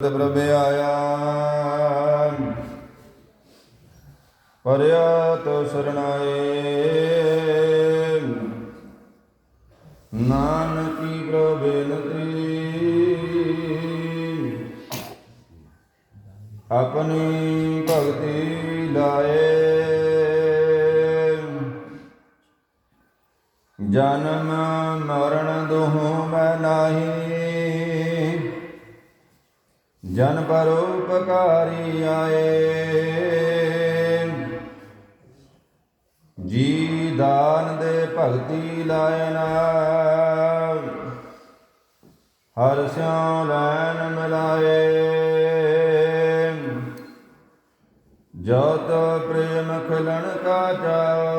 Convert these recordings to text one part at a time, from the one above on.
ਪ੍ਰਭ ਆਇਆ ਪਰਿਆ ਤੋ ਸਰਣਾਏ ਨਾਨਕੀ ਪ੍ਰਭ ਬੇਨਤੀ ਆਪਣੀ ਭਗਤੀ ਲਾਏ ਜਨਮ ਮਰਨ ਦੋਹ ਮੈਂ ਨਾਹੀ। ਜਨ ਪਰਉਪਕਾਰੀ ਆਏ। ਜੀ ਦਾਨ ਦੇ ਭਗਤੀ ਲਾਇਨਾ ਹਰ ਸਿਉ ਲੈਨ ਮਿਲਾਏ। ਜਤ ਪ੍ਰੇਮ ਖਲਣ ਕਾ ਚਾਓ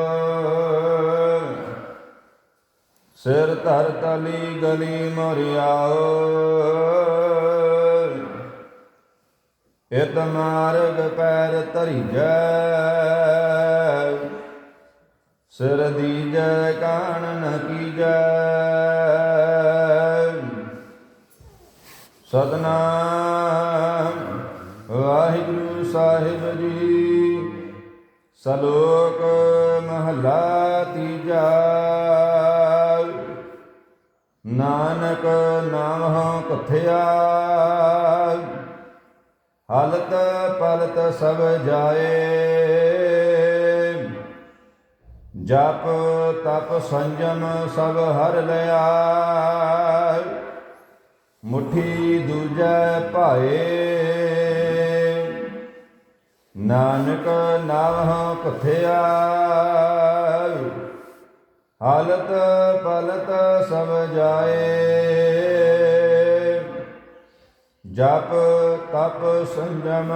ਸਿਰ ਧਰ ਤਲੀ ਗਲੀ ਮਰਿਆਓ ਇਤ ਮਾਰਗ ਪੈਰ ਧਰੀ ਜੈ ਸਿਰ ਦੀਜੈ, ਕਾਣ ਨ ਕੀਜੈ। ਸਤਨਾਮ ਵਾਹਿਗੁਰੂ ਸਾਹਿਬ ਜੀ, ਸਲੋਕ ਮਹਲਾ ਤੀਜਾ। ਨਾਨਕ ਨਾਮ ਹਉ ਕਥਿਆ। ਹਲਤ ਪਲਤ ਸਭ ਜਾਏ। ਜਪ ਤਪ ਸੰਜਮ ਸਭ ਹਰ ਲਿਆ ਮੁਠੀ ਦੂਜੈ ਭਾਏ। ਨਾਨਕ ਨਾਮ ਕਥਿਆ ਹਾਲਤ ਪਲਤ ਸਭ ਜਾਏ। ਜਪ ਤਪ ਸੰਜਮ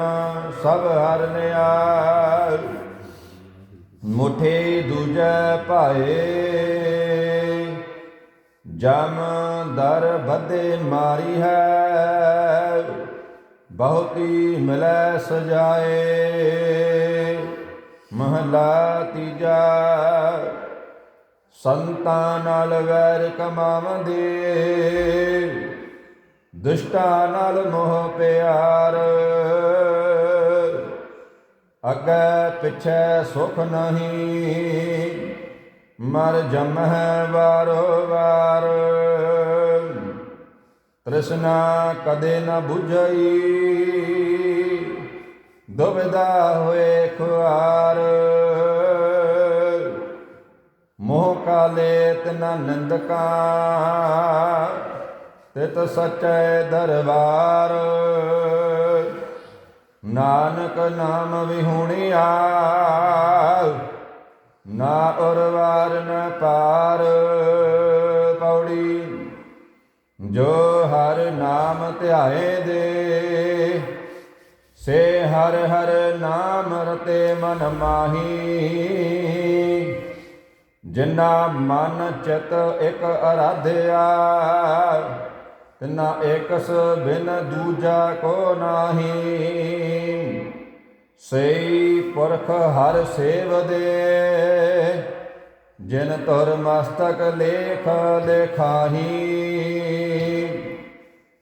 ਸਭ ਹਰ ਲਿਆ ਮੁਠੇ ਦੂਜੈ ਭਾਏ। ਜਮ ਦਰ ਬਦੇ ਮਾਰੀ ਹੈ, ਬਹੁਤੀ ਮਿਲੈ ਸਜਾਏ। ਮਹਲਾ ਤੀਜਾ, ਸੰਤਾਂ ਨਾਲ ਵੈਰ ਕਮਾਵੰਦੇ ਦੁਸ਼ਟਾਂ ਨਾਲ ਮੋਹ ਪਿਆਰ। ਅੱਗੇ ਪਿਛੇ ਸੁਖ ਨਹੀਂ, ਮਰ ਜਮਹਿ ਵਾਰੋ ਵਾਰ ਤ੍ਰਿਸ਼ਨਾ ਕਦੇ ਨਾ 부ਝਈ ਦੁਬਿਧਾ ਹੋਏ ਖੁਆਰ। ਮੋਹ ਕਾਲੇ ਤਨਾ ਨਿੰਦਕਾ ਤਿਤ ਸਚੈ ਦਰਬਾਰ। ਨਾਨਕ ਨਾਮ ਵਿਹੁਣਿਆ, ਨਾ ਉਰਵਾਰ ਨ ਪਾਰ। ਪੌੜੀ, ਜੋ ਹਰ ਨਾਮ ਧਿਆਏ ਦੇ, ਸੇ ਹਰ ਹਰ ਨਾਮ ਰਤੇ ਮਨ ਮਾਹੀ। ਜਿਨਾ ਮਨ ਚਿਤ ਇਕ ਅਰਾਧਿਆ ਤਿਨਾ ਏਕਸ ਬਿਨ ਦੂਜਾ ਕੋ ਨਾਹੀ। ਸਈ ਪੁਰਖ ਹਰ ਸੇਵਦੇ ਜਿਨ ਤੁਰ ਮਸਤਕ ਲੇਖ ਲੇਖਾਹੀ।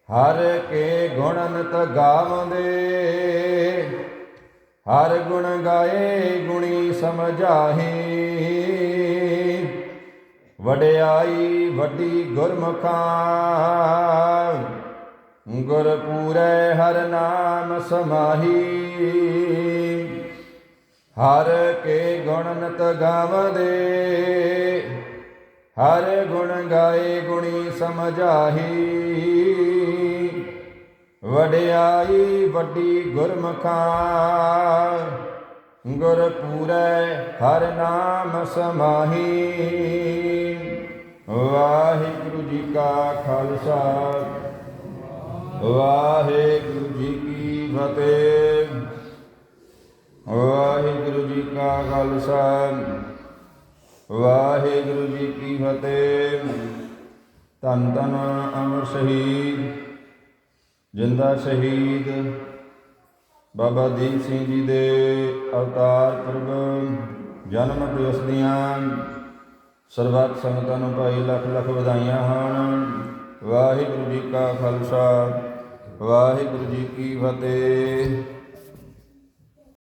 ਹਰ ਕੇ ਗੁਣ ਨਿਤ ਗਾਵੰਦੇ, ਹਰ ਗੁਣ ਗਾਏ ਗੁਣੀ ਸਮਝਾਹੀ। ਵਡਿਆਈ ਵੱਡੀ ਗੁਰਮੁਖਾਂ ਸਮਾਹੀ। ਹਰ ਕੇ ਗੁਣ ਨਿਤ ਗਾਵਦੇ, ਹਰ ਗੁਣ ਗਾਏ ਗੁਣੀ ਸਮਝਾਹੀ। ਵਡਿਆਈ ਵੱਡੀ ਗੁਰਮੁਖਾਂ ਗੁਰ ਪੂਰੇ ਹਰ ਨਾਮ ਸਮਾਹੀ। ਵਾਹਿਗੁਰੂ ਜੀ ਕਾ ਖਾਲਸਾ, ਵਾਹਿਗੁਰੂ ਫਤਿਹ। ਵਾਹਿਗੁਰੂ ਜੀ ਕਾ ਖਾਲਸਾ। ਵਾਹਿਗੁਰੂ ਜੀ ਕੀ ਫਤਿਹ। ਧੰਨ ਧੰਨ ਅਮਰ ਸ਼ਹੀਦ, ਜਿੰਦਾ ਸ਼ਹੀਦ ਬਾਬਾ ਦੀਪ ਸਿੰਘ ਜੀ ਦੇ ਅਵਤਾਰ ਪੁਰਬ, ਜਨਮ ਦਿਵਸ ਦੀਆਂ ਸਰਬੱਤ ਸੰਗਤਾਂ ਨੂੰ ਭਾਈ ਲੱਖ ਲੱਖ ਵਧਾਈਆਂ ਹਨ। ਵਾਹਿਗੁਰੂ ਜੀ ਕਾ ਖਾਲਸਾ। ਵਾਹਿਗੁਰੂ ਜੀ ਕੀ ਫਤਿਹ।